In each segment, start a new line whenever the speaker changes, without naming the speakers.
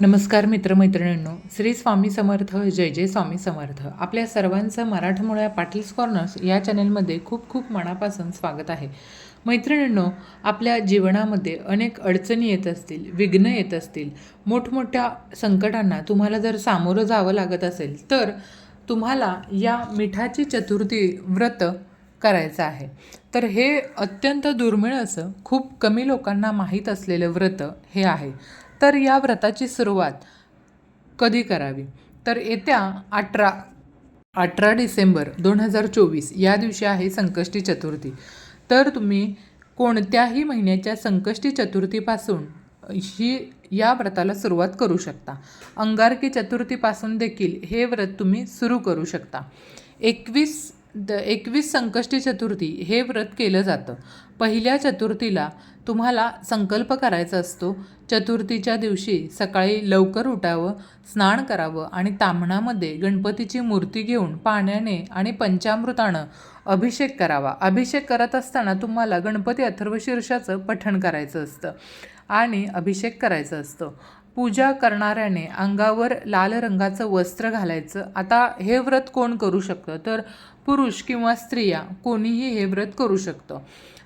नमस्कार मित्रमैत्रिणींनो श्री स्वामी समर्थ जय जय स्वामी समर्थ. आपल्या सर्वांचं मराठमोळ्या पाटील्स कॉर्नर्स या चॅनलमध्ये खूप खूप मनापासून स्वागत आहे. मैत्रिणींनो आपल्या जीवनामध्ये अनेक अडचणी येत असतील विघ्न येत असतील मोठमोठ्या संकटांना तुम्हाला जर सामोरं जावं लागत असेल तर तुम्हाला या मिठाची चतुर्थी व्रत करायचं आहे. तर हे अत्यंत दुर्मिळ असं खूप कमी लोकांना माहीत असलेलं व्रत हे आहे. तर या व्रताची सुरुवात कधी करावी? तर येत्या अठरा अठरा डिसेंबर दोन हजार चोवीस या दिवशी आहे संकष्टी चतुर्थी. तर तुम्ही कोणत्याही महिन्याच्या संकष्टी चतुर्थीपासून ही या व्रताला सुरुवात करू शकता. अंगारकी चतुर्थीपासून देखील हे व्रत तुम्ही सुरू करू शकता. एकवीस द एकवीस संकष्टी चतुर्थी हे व्रत केलं जातं. पहिल्या चतुर्थीला तुम्हाला संकल्प करायचा असतो. चतुर्थीच्या दिवशी सकाळी लवकर उठावं स्नान करावं आणि ताम्हणामध्ये गणपतीची मूर्ती घेऊन पाण्याने आणि पंचामृतानं अभिषेक करावा. अभिषेक करत असताना तुम्हाला गणपती अथर्वशीर्षाचं पठण करायचं असतं आणि अभिषेक करायचं असतं. पूजा करणाऱ्याने अंगावर लाल रंगाचं वस्त्र घालायचं. आता हे व्रत कोण करू शकतं? तर पुरुष किंवा स्त्रिया कोणीही हे व्रत करू शकतं.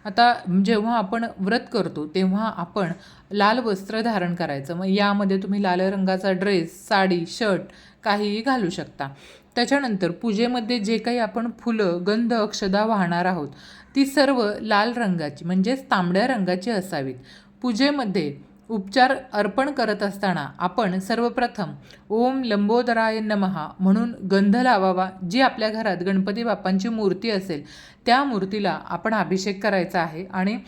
आता जेव्हा आपण व्रत करतो तेव्हा आपण लाल वस्त्र धारण करायचं. मग यामध्ये तुम्ही लाल रंगाचा ड्रेस साडी शर्ट काहीही घालू शकता. त्याच्यानंतर पूजेमध्ये जे काही आपण फुलं गंध अक्षदा वाहणार आहोत ती सर्व लाल रंगाची म्हणजेच तांबड्या रंगाची असावीत. पूजेमध्ये उपचार अर्पण करत असताना आपण सर्वप्रथम ओम लंबोदराय नमहा म्हणून गंध लावावा जी आपल्या घरात गणपती बाप्पांची मूर्ती असेल त्या मूर्तीला आपण अभिषेक करायचा आहे. आणि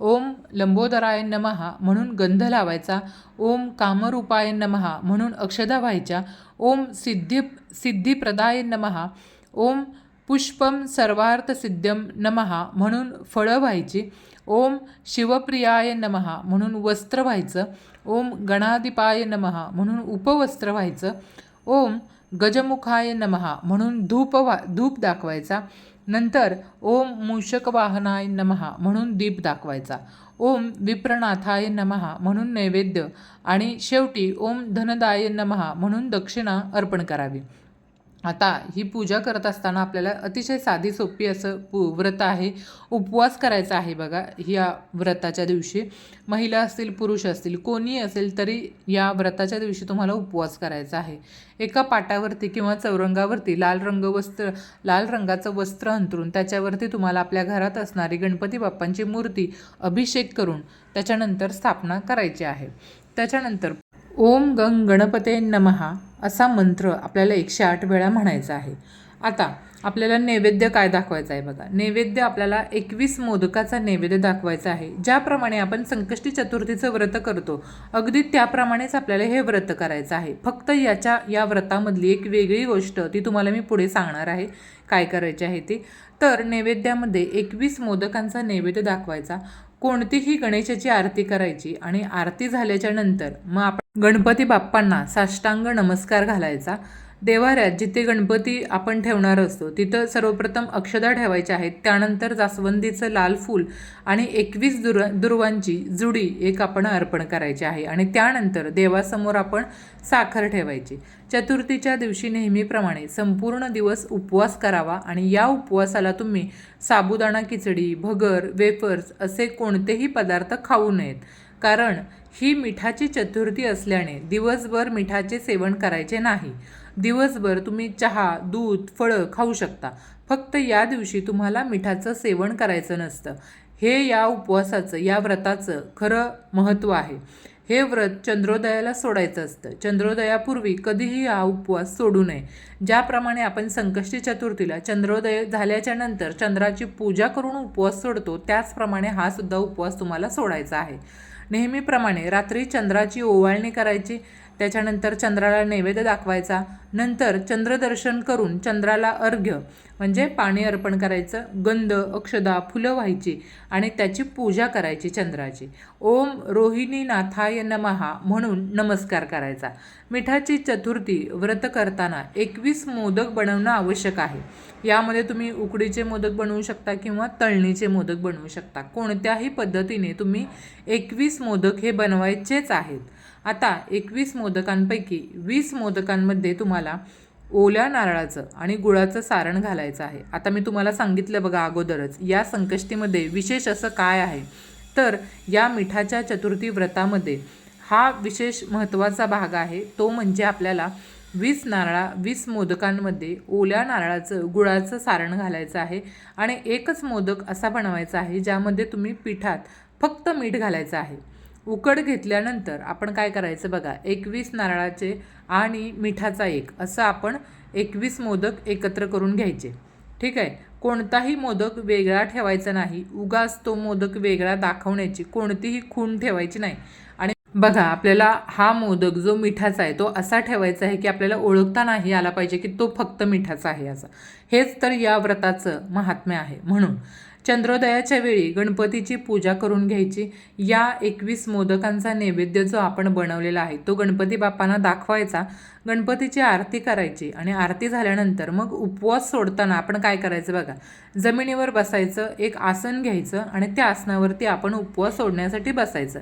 ओम लंबोदराय नमहा म्हणून गंध लावायचा ओम कामरूपाय नमहा म्हणून अक्षदा व्हायच्या ओम सिद्धी सिद्धिप्रदाय नमहा ओम पुष्पम सर्वार्थसिद्धम नमहा म्हणून फळं व्हायची. ओम शिवप्रियाय नमहा म्हणून वस्त्र व्हायचं. ओम गणाधिपाय नमहा म्हणून उपवस्त्र व्हायचं. ओम गजमुखाय नमहा म्हणून धूप वा धूप दाखवायचा. नंतर ओम मूषकवाहनाय नमहा म्हणून दीप दाखवायचा. ओम विप्रनाथाय नमहा म्हणून नैवेद्य. आणि शेवटी ओम धनदाय नमहा म्हणून दक्षिणा अर्पण करावी. आता ही पूजा करत असताना आपल्याला अतिशय साधी सोपी असं पू व्रत आहे. उपवास करायचा आहे बघा या व्रताच्या दिवशी. महिला असतील पुरुष असतील कोणी असेल तरी या व्रताच्या दिवशी तुम्हाला उपवास करायचा आहे. एका पाटावरती किंवा चौरंगावरती लाल रंग वस्त्र लाल रंगाचं वस्त्र अंतरून त्याच्यावरती तुम्हाला आपल्या घरात असणारी गणपती बाप्पांची मूर्ती अभिषेक करून त्याच्यानंतर स्थापना करायची आहे. त्याच्यानंतर ओम गंग गणपते नमहा असा मंत्र आपल्याला एकशे आठ वेळा म्हणायचा आहे. आता आपल्याला नैवेद्य काय दाखवायचं आहे बघा. नैवेद्य आपल्याला एकवीस मोदकाचा नैवेद्य दाखवायचा आहे. ज्याप्रमाणे आपण संकष्टी चतुर्थीचं व्रत करतो अगदी त्याप्रमाणेच आपल्याला हे व्रत करायचं आहे. फक्त याच्या या व्रतामधली एक वेगळी गोष्ट ती तुम्हाला मी पुढे सांगणार आहे काय करायचे आहे ती. तर नैवेद्यामध्ये एकवीस मोदकांचा नैवेद्य दाखवायचा. कोणतीही गणेशाची आरती करायची आणि आरती झाल्याच्यानंतर मग आपण गणपती बाप्पांना साष्टांग नमस्कार घालायचा. देवाऱ्यात जिथे गणपती आपण ठेवणार असतो तिथं सर्वप्रथम अक्षदा ठेवायच्या आहेत. त्यानंतर जास्वंदीचं लाल फूल आणि एकवीस दुर दुर्वांची जुडी एक आपण अर्पण करायची आहे. आणि त्यानंतर देवासमोर आपण साखर ठेवायची. चतुर्थीच्या दिवशी नेहमीप्रमाणे संपूर्ण दिवस उपवास करावा आणि या उपवासाला तुम्ही साबुदाणा खिचडी भगर वेफर्स असे कोणतेही पदार्थ खाऊ नयेत. कारण ही मिठाची चतुर्थी असल्याने दिवसभर मिठाचे सेवन करायचे नाही. दिवसभर तुम्ही चहा दूध फळं खाऊ शकता. फक्त या दिवशी तुम्हाला मिठाचं सेवन करायचं नसतं. हे या उपवासाचं या व्रताचं खरं महत्त्व आहे. हे व्रत चंद्रोदयाला सोडायचं असतं. चंद्रोदयापूर्वी कधीही हा उपवास सोडू नये. ज्याप्रमाणे आपण संकष्टी चतुर्थीला चंद्रोदय झाल्याच्यानंतर चंद्राची पूजा करून उपवास सोडतो त्याचप्रमाणे हा सुद्धा उपवास तुम्हाला सोडायचा आहे. नेहमीप्रमाणे रात्री चंद्राची ओवाळणी करायची त्याच्यानंतर चंद्राला नैवेद्य दाखवायचा. नंतर चंद्रदर्शन करून चंद्राला अर्घ्य म्हणजे पाणी अर्पण करायचं. गंध अक्षदा फुलं व्हायची आणि त्याची पूजा करायची चंद्राची. ओम रोहिणी नाथाय नमहा म्हणून नमस्कार करायचा. मिठाची चतुर्थी व्रत करताना एकवीस मोदक बनवणं आवश्यक आहे. यामध्ये तुम्ही उकडीचे मोदक बनवू शकता किंवा तळणीचे मोदक बनवू शकता. कोणत्याही पद्धतीने तुम्ही एकवीस मोदक हे बनवायचेच आहेत. आता एकवीस मोदकांपैकी वीस मोदकांमध्ये तुम्हाला ओल्या नारळाचं आणि गुळाचं सारण घालायचं आहे. आता मी तुम्हाला सांगितलं बघा अगोदरच या संकष्टीमध्ये विशेष असं काय आहे? तर या मिठाच्या चतुर्थी व्रतामध्ये हा विशेष महत्त्वाचा भाग आहे. तो म्हणजे आपल्याला वीस नारळा वीस मोदकांमध्ये ओल्या नारळाचं गुळाचं सारण घालायचं आहे आणि एकच मोदक असा बनवायचा आहे ज्यामध्ये तुम्ही पिठात फक्त मीठ घालायचं आहे. उकड घेतल्यानंतर आपण काय करायचं बघा एकवीस नारळाचे आणि मिठाचा एक असं आपण एकवीस मोदक एकत्र करून घ्यायचे. ठीक आहे? कोणताही मोदक वेगळा ठेवायचा नाही. उगाच तो मोदक वेगळा दाखवण्याची कोणतीही खूण ठेवायची नाही. आणि बघा आपल्याला हा मोदक जो मिठाचा आहे तो असा ठेवायचा आहे की आपल्याला ओळखता नाही आला पाहिजे की तो फक्त मिठाचा आहे असा. हेच तर या व्रताचं महात्म्य आहे. म्हणून चंद्रोदयाच्या वेळी गणपतीची पूजा करून घ्यायची. या एकवीस मोदकांचा नैवेद्य जो आपण बनवलेला आहे तो गणपती बाप्पांना दाखवायचा. गणपतीची आरती करायची आणि आरती झाल्यानंतर मग उपवास सोडताना आपण काय करायचं बघा. जमिनीवर बसायचं एक आसन घ्यायचं आणि त्या आसनावरती आपण उपवास सोडण्यासाठी बसायचं.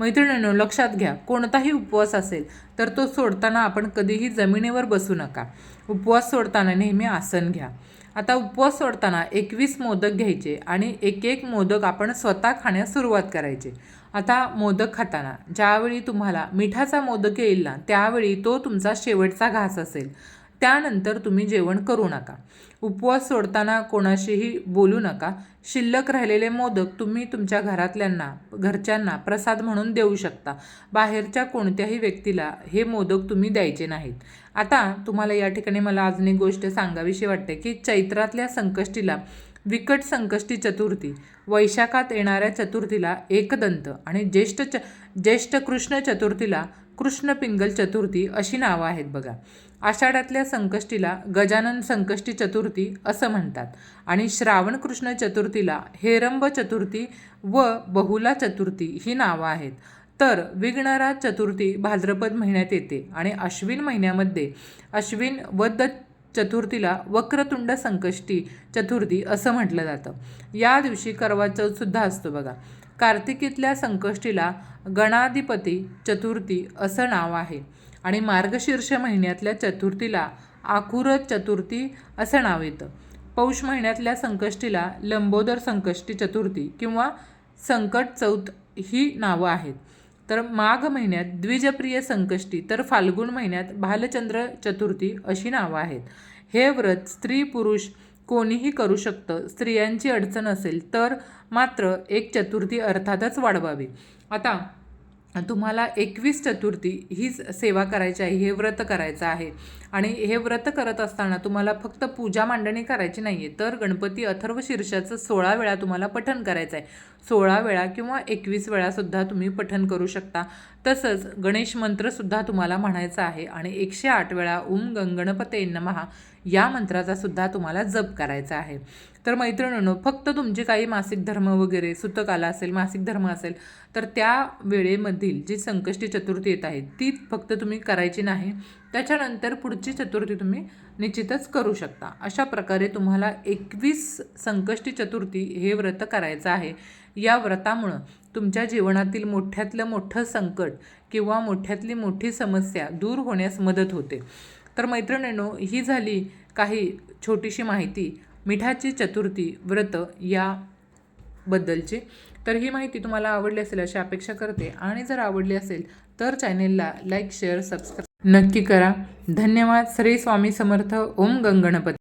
मैत्रिणींनो लक्षात घ्या कोणताही उपवास असेल तर तो सोडताना आपण कधीही जमिनीवर बसू नका. उपवास सोडताना नेहमी आसन घ्या. आता उपवास सोडताना एकवीस मोदक घ्यायचे आणि एक एक मोदक आपण स्वतः खाण्यास सुरुवात करायची. आता मोदक खाताना ज्यावेळी तुम्हाला मिठाचा मोदक येईल ना त्यावेळी तो तुमचा शेवटचा घास असेल. त्यानंतर तुम्ही जेवण करू नका. उपवास सोडताना कोणाशीही बोलू नका. शिल्लक राहिलेले मोदक तुम्ही तुमच्या घरातल्यांना घरच्यांना प्रसाद म्हणून देऊ शकता. बाहेरच्या कोणत्याही व्यक्तीला हे मोदक तुम्ही द्यायचे नाहीत. आता तुम्हाला या ठिकाणी मला अजून एक गोष्ट सांगावीशी वाटते की चैत्रातल्या संकष्टीला विकट संकष्टी चतुर्थी वैशाखात येणाऱ्या चतुर्थीला एकदंत आणि ज्येष्ठ च ज्येष्ठ कृष्ण चतुर्थीला कृष्ण पिंगल चतुर्थी अशी नावं आहेत बघा. आषाढातल्या संकष्टीला गजानन संकष्टी चतुर्थी असं म्हणतात. आणि श्रावण कृष्ण चतुर्थीला हेरंब चतुर्थी व बहुला चतुर्थी ही नावं आहेत. तर विघ्नराज चतुर्थी भाद्रपद महिन्यात येते आणि अश्विन महिन्यामध्ये अश्विन वद्ध चतुर्थीला वक्रतुंड संकष्टी चतुर्थी असं म्हटलं जातं. या दिवशी करवा चौथसुद्धा असतो बघा. कार्तिकीतल्या संकष्टीला गणाधिपती चतुर्थी असं नाव आहे. आणि मार्गशीर्ष महिन्यातल्या चतुर्थीला आकुर चतुर्थी असं नाव येतं. पौष महिन्यातल्या संकष्टीला लंबोदर संकष्टी चतुर्थी किंवा संकट चौथ ही नावं आहेत. तर माघ महिन्यात द्विजप्रिय संकष्टी तर फाल्गुन महिन्यात भालचंद्र चतुर्थी अशी नावं आहेत. हे व्रत स्त्री पुरुष कोणीही करू शकतं स्त्रियांची अडचण असेल तर मात्र एक चतुर्थी अर्थातच वाढवावी. आता तुम्हाला एकवीस चतुर्थी हीच सेवा करायची आहे हे व्रत करायचं आहे. आणि हे व्रत करत असताना तुम्हाला फक्त पूजा मांडणी करायची नाही आहे तर गणपती अथर्व शीर्षाचं सोळा वेळा तुम्हाला पठण करायचं आहे सोळा वेळा किंवा एकवीस वेळासुद्धा तुम्ही पठन करू शकता. तसंच गणेश मंत्रसुद्धा तुम्हाला म्हणायचा आहे आणि एकशे आठ वेळा ओम गंगणपते नमहा या मंत्राचा सुद्धा तुम्हाला जप करायचा आहे. तर मैत्रिणींनो फक्त तुमचे काही मासिक धर्म वगैरे सुतकाला असेल मासिक धर्म असेल तर त्या वेळेमधील जी संकष्टी चतुर्थी येत आहे ती फक्त तुम्ही करायची नाही. त्याच्यानंतर पुढची चतुर्थी तुम्ही निश्चितच करू शकता. अशा प्रकारे तुम्हाला एकवीस संकष्टी चतुर्थी हे व्रत करायचं आहे. या व्रतामुळं तुमच्या जीवनातील मोठ्यातलं मोठं संकट किंवा मोठ्यातली मोठी समस्या दूर होण्यास मदत होते. तर मैत्रिणींनो ही झाली काही छोटीशी माहिती. मिठाची चतुर्थी व्रत याबद्दलची तर ही माहिती तुम्हाला आवडली असेल अशी अपेक्षा करते. आणि जर आवडली असेल तर चॅनेलला लाईक शेअर सबस्क्राईब नक्की करा. धन्यवाद. श्री स्वामी समर्थ. ओम गंगणपती.